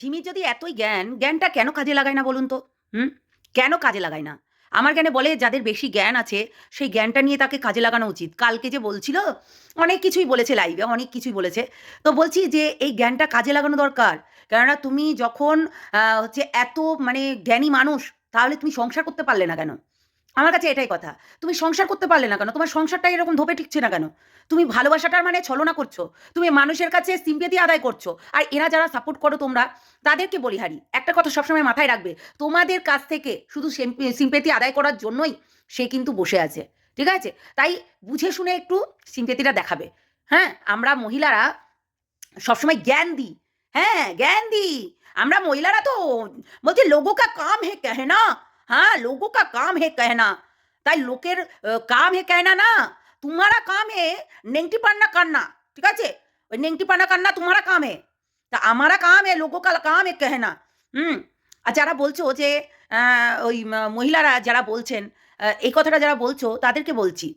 ঝিমির যদি এতই জ্ঞান, জ্ঞানটা কেন কাজে লাগায় না বলুন তো? হুম? কেন কাজে লাগায় না? আমার জ্ঞানে বলে যাদের বেশি জ্ঞান আছে, সেই জ্ঞানটা নিয়ে তাকে কাজে লাগানো উচিত। কালকে যে বলছিল, অনেক কিছুই বলেছে লাইভে অনেক কিছুই বলেছে। তো বলছি যে, এই জ্ঞানটা কাজে লাগানো দরকার। কেননা তুমি যখন হচ্ছে এত মানে জ্ঞানী মানুষ, তাহলে তুমি সংসার করতে পারলে না কেন? আমার কাছে এটাই কথা। তুমি সংসার করতে পারলে না কেন? তোমার সংসারটা এরকম ধোপে ঠিকছে না কেন? তুমি ভালোবাসাটার মানে ছলনা করছ। তুমি মানুষের কাছে সিম্পেতি আদায় করছ। আর এরা যারা সাপোর্ট করো তোমরা, তাদেরকে বলিহারি একটা কথা সবসময় মাথায় রাখবে, তোমাদের কাছ থেকে শুধু সিম্পেতি আদায় করার জন্যই সে কিন্তু বসে আছে। ঠিক আছে? তাই বুঝে শুনে একটু সিম্পেতিটা দেখাবে। হ্যাঁ? আমরা মহিলারা সবসময় জ্ঞান দিই। হ্যাঁ? জ্ঞান দিই। আমরা মহিলারা তো বলছি, লোগো কা কাম হে হ্যাঁ না? হ্যাঁ লোগো কা কাম হে कहना তাই লোকের আহ, কাম হে कहना না तुम्हारा काम है नेंगटी पान्ना करना ঠিক আছে ওই নেংটি পানা কান্না তোমারা কাম হে তা আমারা কাম হে লোগো কা কাম হে कहना হুম আর যারা বলছো যে আহ, ওই ম- মহিলারা যারা বলছেন আহ, এই কথাটা যারা বলছো তাদেরকে বলছি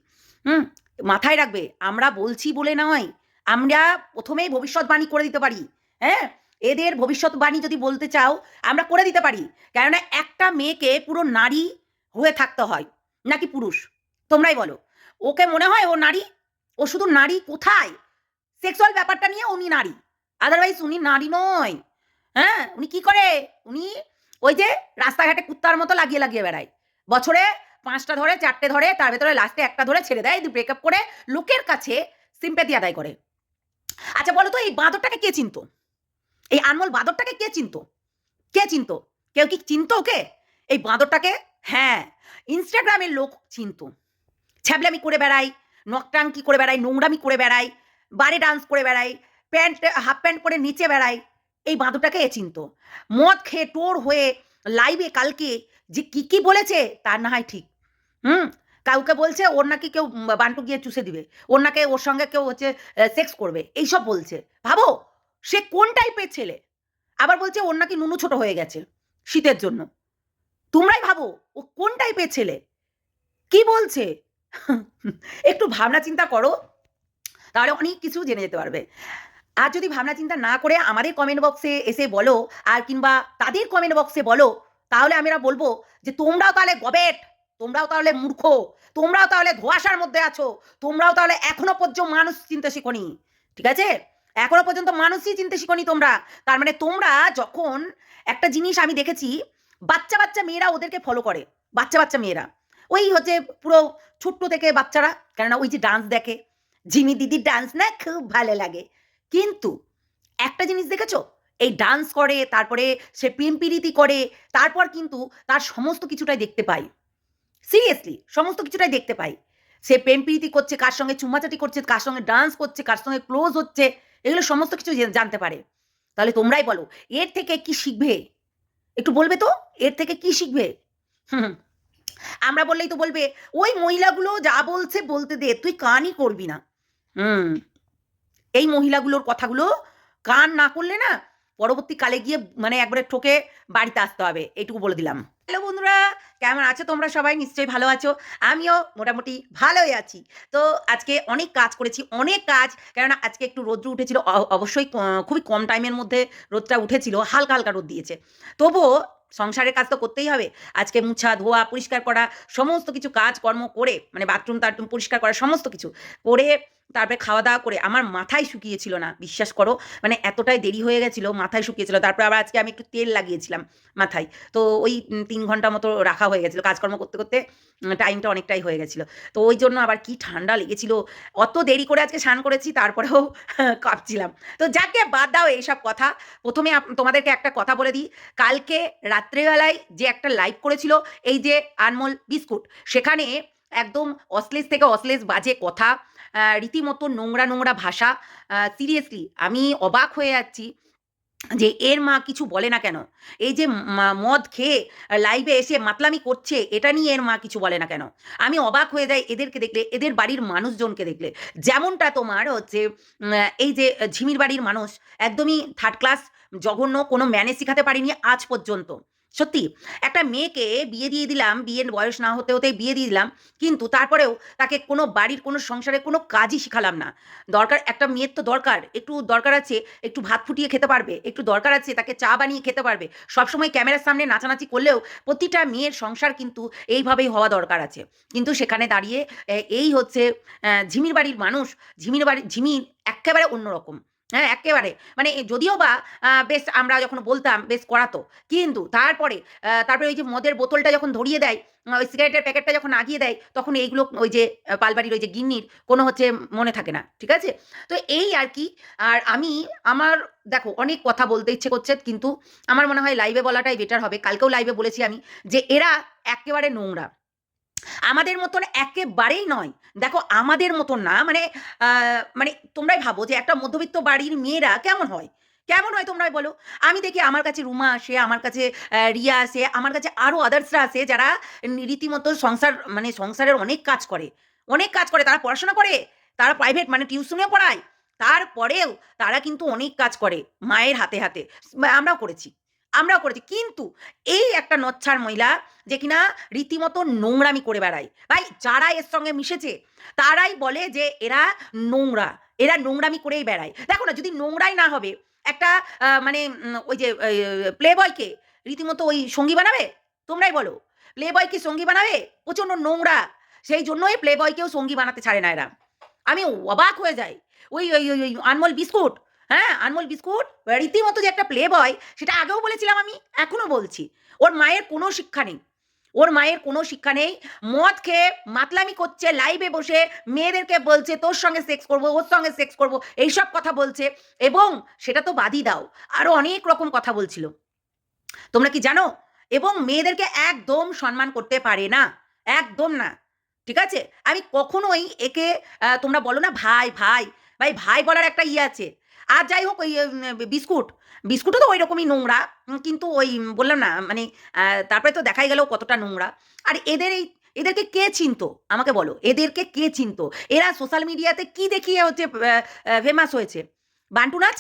হুম মাথায় রাখবে আমরা বলছি বলে নয় আমরা প্রথমেই ভবিষ্যৎবাণী করে দিতে পারি হ্যাঁ এদের ভবিষ্যৎবাণী যদি বলতে চাও, আমরা করে দিতে পারি। কেননা একটা মেয়েকে পুরো নারী হয়ে থাকতে হয়, নাকি পুরুষ? তোমরাই বলো। ওকে মনে হয় ও নারী? ও শুধু নারী কোথায়? সেক্সুয়াল ব্যাপারটা নিয়ে উনি নারী। আদারওয়াইজ উনি নারী নয়। হ্যাঁ উনি কি করে? উনি ওই যে রাস্তাঘাটে কুত্তার মতো লাগিয়ে লাগিয়ে বেড়ায়। বছরে পাঁচটা ধরে, চারটে ধরে, তার ভেতরে লাস্টে একটা ধরে ছেড়ে দেয় ব্রেকআপ করে লোকের কাছে সিম্পেতি আদায় করে। আচ্ছা বলো তো, এই বাঁদরটাকে কে চিনতো? এই আনমোল বাঁদরটাকে কে চিনতো? কে চিনতো? কেউ কি চিনতো ওকে? এই বাঁদরটাকে হ্যাঁ ইনস্টাগ্রামের লোক চিনতো। ছ্যাবলামি করে বেড়াই নকটাঙ্কি করে বেড়াই নোংরামি করে বেড়াই বারে ডান্স করে বেড়াই প্যান্ট, হাফ প্যান্ট পরে নিচে বেড়াই এই বাঁদরটাকে এ চিনতো। মদ খেয়ে টোর হয়ে লাইভে কালকে যে কি কি বলেছে, তার না হয় ঠিক। হুম? কাউকে বলছে, ওর নাকি কেউ বান্টু গিয়ে চুষে দিবে। ওর নাকি ওর সঙ্গে কেউ হচ্ছে সেক্স করবে। এইসব বলছে। ভাবো? সে কোন টাইপের ছেলে? আবার বলছে, ওর নাকি নুনু ছোট হয়ে গেছে শীতের জন্য। তোমরাই ভাবো, ও কোন টাইপের ছেলে? কি বলছে? একটু ভাবনা চিন্তা করো, তাহলে অনেক কিছু জেনে যেতে পারবে। আর যদি ভাবনা চিন্তা না করে আমাদের কমেন্ট বক্সে এসে বলো, আর কিংবা তাদের কমেন্ট বক্সে বলো, তাহলে আমরা বলব যে, তোমরাও তাহলে গবেট, তোমরাও তাহলে মূর্খ, তোমরাও তাহলে ধোয়াশার মধ্যে আছো, তোমরাও তাহলে এখনও পর্যন্ত মানুষ চিনতে শিখনি। ঠিক আছে? এখনও পর্যন্ত মানুষই চিনতে শিখনি তোমরা। তার মানে তোমরা যখন একটা জিনিস আমি দেখেছি, বাচ্চা বাচ্চা মেয়েরা ওদেরকে ফলো করে, বাচ্চা বাচ্চা মেয়েরা। ওই হচ্ছে পুরো ছোট্ট থেকে বাচ্চারা, কেননা ওই যে ডান্স দেখে। ঝিমি দিদির ডান্স না খুব ভালো লাগে। কিন্তু একটা জিনিস দেখেছ? এই ডান্স করে, তারপরে সে প্রেম প্রীতি করে, তারপর কিন্তু তার সমস্ত কিছুটাই দেখতে পাই। সিরিয়াসলি সমস্ত কিছুটাই দেখতে পাই। সে প্রেম প্রীতি করছে, কার সঙ্গে চুমাচাটি করছে, কার সঙ্গে ডান্স করছে, কার সঙ্গে ক্লোজ হচ্ছে, এগুলো সমস্ত কিছু জানতে পারে। তাহলে তোমরাই বলো, এর থেকে কি শিখবে? একটু বলবে তো? এর থেকে কি শিখবে? হুম আমরা বললেই তো বলবে, ওই মহিলাগুলো যা বলছে বলতে দে, তুই কানই করবি না। হুম। এই মহিলাগুলোর কথাগুলো কান না করলে না পরবর্তীকালে গিয়ে মানে একবারে ঠোকে বাড়িতে আসতে হবে, এইটুকু বলে দিলাম। হ্যালো বন্ধুরা, কেমন আছো? তোমরা সবাই নিশ্চয়ই ভালো আছো। আমিও মোটামুটি ভালোই আছি। তো আজকে অনেক কাজ করেছি, অনেক কাজ। কেননা আজকে একটু রোদ্র উঠেছিল অবশ্যই খুবই কম টাইমের মধ্যে রোদটা উঠেছিল, হালকা হালকা রোদ দিয়েছে। তবুও সংসারের কাজ তো করতেই হবে। আজকে মুছা, ধোয়া, পরিষ্কার করা, সমস্ত কিছু কাজকর্ম করে মানে বাথরুম টাথরুম পরিষ্কার করা, সমস্ত কিছু করে তারপরে খাওয়া দাওয়া করে আমার মাথায় শুকিয়েছিল না, বিশ্বাস করো। মানে এতটাই দেরি হয়ে গেছিল, মাথায় শুকিয়েছিল। তারপরে আবার আজকে আমি একটু তেল লাগিয়েছিলাম মাথায়। তো ওই তিন ঘণ্টা মতো রাখা হয়ে গেছিল। কাজকর্ম করতে করতে টাইমটা অনেকটাই হয়ে গেছিল। তো ওই জন্য আবার কি ঠান্ডা লেগেছিল। অত দেরি করে আজকে স্নান করেছি, তারপরেও কাঁপছিলাম। তো যাকে বাদ দাও এইসব কথা, প্রথমে তোমাদেরকে একটা কথা বলে দিই। কালকে রাত্রেবেলায় যে একটা লাইভ করেছিল, এই যে আনমোল বিস্কুট, সেখানে একদম অশ্লেষ থেকে অশ্লেষ বাজে কথা রীতিমতো নোংরা নোংরা ভাষা সিরিয়াসলি আমি অবাক হয়ে যাচ্ছি যে এর মা কিছু বলে না কেন? এই যে মদ খেয়ে লাইভে এসে মাতলামি করছে, এটা নিয়ে এর মা কিছু বলে না কেন? আমি অবাক হয়ে যাই এদেরকে দেখলে, এদের বাড়ির মানুষজনকে দেখলে। যেমনটা তোমার হচ্ছে এই যে ঝিমির বাড়ির মানুষ, একদমই থার্ড ক্লাস জঘন্য, কোনো ম্যানেজ শিখাতে পারিনি আজ পর্যন্ত। সত্যি, একটা মেয়েকে বিয়ে দিয়ে দিলাম, বিয়ের বয়স না হতে হতেই বিয়ে দিয়ে দিলাম, কিন্তু তারপরেও তাকে কোনো বাড়ির, কোনো সংসারে কোনো কাজই শিখালাম না। দরকার, একটা মেয়ের তো দরকার, একটু দরকার আছে, একটু ভাত ফুটিয়ে খেতে পারবে, একটু দরকার আছে তাকে চা বানিয়ে খেতে পারবে। সবসময় ক্যামেরার সামনে নাচানাচি করলেও প্রতিটা মেয়ের সংসার কিন্তু এইভাবেই হওয়া দরকার আছে। কিন্তু সেখানে দাঁড়িয়ে এই হচ্ছে ঝিমির বাড়ির মানুষ, ঝিমির বাড়ির ঝিমির একেবারে অন্যরকম। হ্যাঁ একেবারে। মানে যদিও বা বেশ আমরা যখন বলতাম, বেশ করাতো কিন্তু তারপরে তারপরে ওই যে মদের বোতলটা যখন ধরিয়ে দেয় ওই সিগারেটের প্যাকেটটা যখন আগিয়ে দেয়, তখন এইগুলো ওই যে পালবাড়ির ওই যে গিন্নির কোনো হচ্ছে মনে থাকে না, ঠিক আছে? তো এই আর কি, আর আমি, আমার, দেখো, অনেক কথা বলতে ইচ্ছে করছে, কিন্তু আমার মনে হয় লাইভে বলাটাই বেটার হবে। কালকেও লাইভে বলেছি আমি যে এরা একেবারে নোংরা। আমাদের মতন একেবারেই নয়। দেখো, আমাদের মতন না মানে মানে তোমরাই ভাবো যে একটা মধ্যবিত্ত বাড়ির মেয়েরা কেমন হয়? কেমন হয় তোমরাই বলো? আমি দেখি আমার কাছে রুমা আসে, আমার কাছে রিয়া আসে, আমার কাছে আরও আদার্সরা আসে যারা রীতিমতো সংসার মানে সংসারের অনেক কাজ করে। অনেক কাজ করে, তারা পড়াশোনা করে, তারা প্রাইভেট মানে টিউশনেও পড়ায়। তারপরেও তারা কিন্তু অনেক কাজ করে, মায়ের হাতে হাতে। আমরাও করেছি। আমরাও করেছি। কিন্তু এই একটা নচ্ছার মহিলা যে কিনা রীতিমতো নোংরামি করে বেড়ায়, ভাই যারা এর সঙ্গে মিশেছে তারাই বলে যে এরা নোংরা, এরা নোংরামি করেই বেড়ায়। দেখো না, যদি নোংরাই না হবে, একটা মানে ওই যে প্লে বয়কে রীতিমতো ওই সঙ্গী বানাবে? তোমরাই বলো। প্লে বয়কে সঙ্গী বানাবে? প্রচণ্ড নোংরা। সেই জন্যই প্লে বয়কেও সঙ্গী বানাতে ছাড়ে না এরা। আমি অবাক হয়ে যাই। ওই ওই ওই, আনমোল বিস্কুট হ্যাঁ আনমোল বিস্কুট, রীতিমতো যে একটা প্লে বয় সেটা আগেও বলেছিলাম আমি এখনও বলছি। ওর মায়ের কোনো শিক্ষা নেই। ওর মায়ের কোনো শিক্ষা নেই। মদ খেয়ে মাতলামি করছে লাইভে বসে, মেয়েদেরকে বলছে, তোর সঙ্গে সেক্স করব, ওর সঙ্গে সেক্স করব এইসব কথা বলছে। এবং সেটা তো বাদই দাও। আরও অনেক রকম কথা বলছিল। তোমরা কি জানো? এবং মেয়েদেরকে একদম সম্মান করতে পারে না। একদম না। ঠিক আছে? আমি কখনোই একে তোমরা বলো না, ভাই ভাই ভাই ভাই বলার একটা ইয়ে আছে। আর যাই হোক, ওই বিস্কুট। বিস্কুটও তো ওই রকমই নোংরা কিন্তু ওই বললাম না মানে তারপরে তো দেখাই গেল কতটা নোংরা। আর এদের এই, এদেরকে কে চিনতো? আমাকে বলো, এদেরকে কে চিনতো? এরা সোশ্যাল মিডিয়াতে কি দেখিয়ে হচ্ছে ফেমাস হয়েছে বান্টু নাচ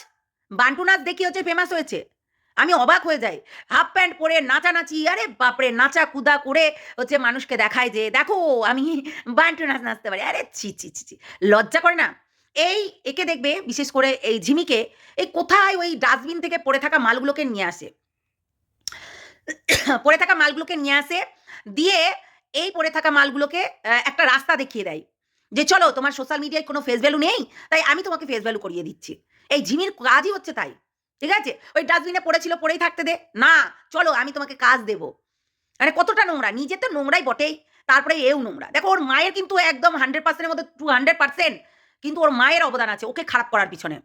বান্টু নাচ দেখিয়ে হচ্ছে ফেমাস হয়েছে? আমি অবাক হয়ে যাই। হাফ প্যান্ট পরে নাচানাচি, আরে বাপরে, নাচা কুদা করে হচ্ছে মানুষকে দেখায় যে, দেখো, আমি বান্টু নাচ নাচতে পারি। আরে ছি ছি ছি ছি, লজ্জা করে না? এই একে দেখবে, বিশেষ করে এই ঝিমিকে, এই কোথায় ওই ডাস্টবিন থেকে পড়ে থাকা মালগুলোকে নিয়ে আসে। পড়ে থাকা মালগুলোকে নিয়ে আসে, দিয়ে এই পড়ে থাকা মালগুলোকে একটা রাস্তা দেখিয়ে দেয় যে, চলো, তোমার সোশ্যাল মিডিয়ায় কোনো ফেস ভ্যালু নেই, তাই আমি তোমাকে ফেস ভ্যালু করিয়ে দিচ্ছি। এই ঝিমির কাজই হচ্ছে তাই, ঠিক আছে? ওই ডাস্টবিনে পড়েছিল, পড়েই থাকতে দে। না, চলো, আমি তোমাকে কাজ দেবো। মানে কতটা নোংরা নিজে তো নোংরাই বটেই, তারপরে এও নোংরা। দেখো, ওর মায়ের কিন্তু একদম হান্ড্রেড পার্সেন্টের মধ্যে টু হান্ড্রেড পার্সেন্ট কিন্তু ওর মায়ের অবদান আছে, ওকে খারাপ করার পিছনে।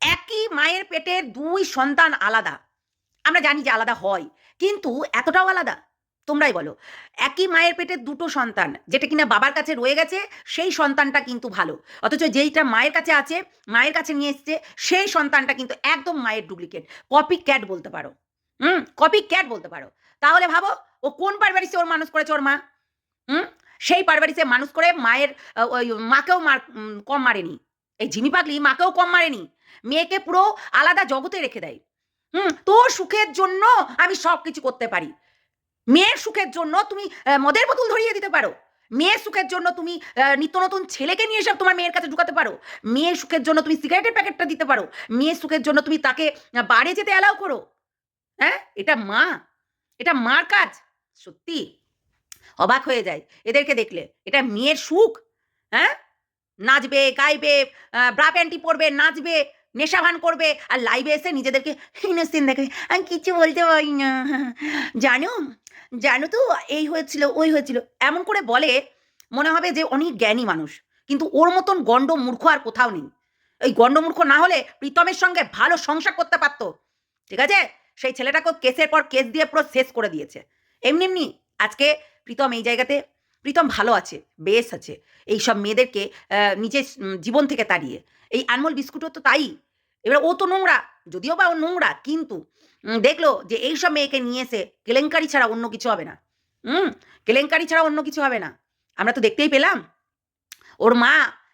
একই মায়ের পেটের দুই সন্তান আলাদা। আমরা জানি যে আলাদা হয়, কিন্তু এতটাও আলাদা। তোমরাই বলো, একই মায়ের পেটের দুটো সন্তান, যেটা কিনা বাবার কাছে রয়ে গেছে, সেই সন্তানটা কিন্তু ভালো। অথচ যেইটা মায়ের কাছে আছে, মায়ের কাছে নিয়ে এসছে, সেই সন্তানটা কিন্তু একদম মায়ের ডুপ্লিকেট। কপি ক্যাট বলতে পারো। হুম, কপি ক্যাট বলতে পারো। তাহলে ভাবো, ও কোন পারবারিসে ওর মানুষ করেছে ওর মা? হুম? সেই পারবারিসে মানুষ করে মায়ের ওই মাকেও মার কম মারেনি। এই ঝিমি পাগলি মাকেও কম মারেনি। মেয়েকে পুরো আলাদা জগতে রেখে দেয়। হুম, তোর সুখের জন্য আমি সব কিছু করতে পারি। মেয়ের সুখের জন্য তুমি মদের বোতল ধরিয়ে দিতে পারো। মেয়ের সুখের জন্য তুমি নিত্য নতুন ছেলেকে নিয়ে এসে তোমার মেয়ের কাছে ঢুকাতে পারো। মেয়ের সুখের জন্য তুমি সিগারেটের প্যাকেটটা দিতে পারো। মেয়ের সুখের জন্য তুমি তাকে বাড়ি যেতে অ্যালাউ করো। হ্যাঁ? এটা মা। এটা মার কাজ। সত্যি। অবাক হয়ে যায়। এদেরকে দেখলে, এটা মেয়ের সুখ হ্যাঁ? নাচবে, গাইবে ব্রা প্যান্টি পরবে, নাচবে নেশা ভান করবে, আর লাইভে এসে নিজেদেরকে ইনোসেন্ট দেখবে আমি বলতে পারি না। জানো জানো তো, এই হয়েছিল, ওই হয়েছিল। এমন করে বলে, মনে হবে যে অনেক জ্ঞানী মানুষ, কিন্তু ওর মতন গণ্ড মূর্খ আর কোথাও নেই। এই গণ্ড মূর্খ না হলে প্রীতমের সঙ্গে ভালো সংসার করতে পারতো। ঠিক আছে? সেই ছেলেটাকে কেসের পর কেস দিয়ে পুরো শেষ করে দিয়েছে। এমনি এমনি, আজকে প্রীতম এই জায়গাতে, প্রীতম ভালো আছে, বেশ আছে। এই সব মেয়েদেরকে নিজের জীবন থেকে তাড়িয়ে। এই আনমোল বিস্কুটও তো তাই। এবার ও তো নোংরা, যদিও বা ও নোংরা, কিন্তু দেখল যে এই সব মেয়েকে নিয়ে এসে কেলেঙ্কারি ছাড়া অন্য কিছু হবে না। হুম, কেলেঙ্কারি ছাড়া অন্য কিছু হবে না। আমরা তো দেখতেই পেলাম। ওর মা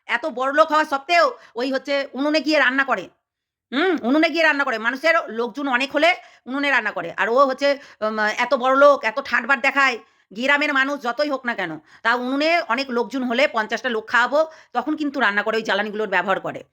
এত বড় লোক হওয়া সত্ত্বেও ওই হচ্ছে উনুনে গিয়ে রান্না করে। হুম, উনুনে গিয়ে রান্না করে। মানুষের লোকজন অনেক হলে উনুনে রান্না করে। আর ও হচ্ছে এত বড় লোক এত ঠাটবার দেখায়। গ্রামের মানুষ যতই হোক না কেন তা উনুনে অনেক লোকজন হলে পঞ্চাশটা লোক খাওয়াবো, তখন কিন্তু রান্না করে ওই জ্বালানিগুলোর ব্যবহার করে।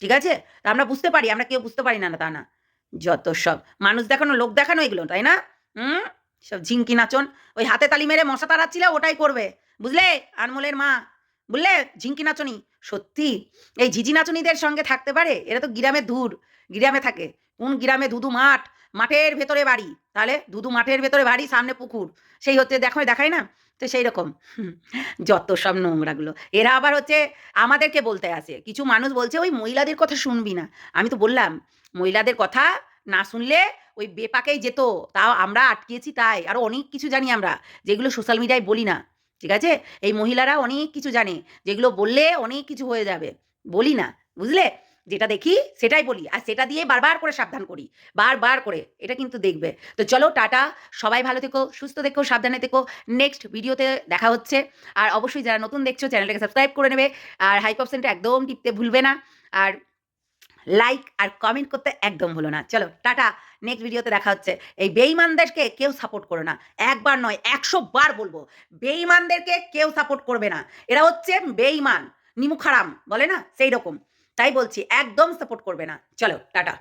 ঠিক আছে? তা আমরা বুঝতে পারি, আমরা কেউ বুঝতে পারি না তা না। যত সব মানুষ দেখানো, লোক দেখানো এগুলো, তাই না? হুম? সব ঝিঙ্কি নাচন। ওই হাতে তালি মেরে মশা তাড়াচ্ছিলে, ওটাই করবে। বুঝলে? আনমোলের মা। বুঝলে? ঝিঙ্কি নাচনি। সত্যি? এই ঝিঝি নাচনিদের সঙ্গে থাকতে পারে? এরা তো গ্রামে দূর গ্রামে থাকে। কোন গ্রামে ধুধু মাঠ মাঠের ভেতরে বাড়ি। তাহলে ধুধু মাঠের ভেতরে বাড়ি, সামনে পুকুর। সেই হচ্ছে দেখো দেখায় না? তো সেই রকম যত সব নোংরাগুলো। এরা আবার হচ্ছে আমাদেরকে বলতে আসে। কিছু মানুষ বলছে, ওই মহিলাদের কথা শুনবি না। আমি তো বললাম, মহিলাদের কথা না শুনলে ওই বেপাকেই যেত। তাও আমরা আটকিয়েছি তাই। আরও অনেক কিছু জানি আমরা, যেগুলো সোশ্যাল মিডিয়ায় বলি না। ঠিক আছে? এই মহিলারা অনেক কিছু জানে। যেগুলো বললে অনেক কিছু হয়ে যাবে। বলি না। বুঝলে? যেটা দেখি সেটাই বলি। আর সেটা দিয়ে বারবার করে সাবধান করি। বারবার করে। এটা কিন্তু দেখবে। তো চলো, টাটা। সবাই ভালো থেকো, সুস্থ থেকো, সাবধানে থেকো। নেক্সট ভিডিওতে দেখা হচ্ছে। আর অবশ্যই যারা নতুন দেখছ, চ্যানেলটাকে সাবস্ক্রাইব করে নেবে। আর হাইপ অপশনটা একদম টিপতে ভুলবে না। আর লাইক আর কমেন্ট করতে একদম ভুলো না। চলো, টাটা। নেক্সট ভিডিওতে দেখা হচ্ছে। এই বেইমানদেরকে কেউ সাপোর্ট করো না। একবার নয়, একশো বার বলব। বেইমানদেরকে কেউ সাপোর্ট করবে না। এরা হচ্ছে বেইমান নিমুখারাম। বলে না? সেই রকম তাই বলছি একদম সাপোর্ট করবে না। চলো টাটা।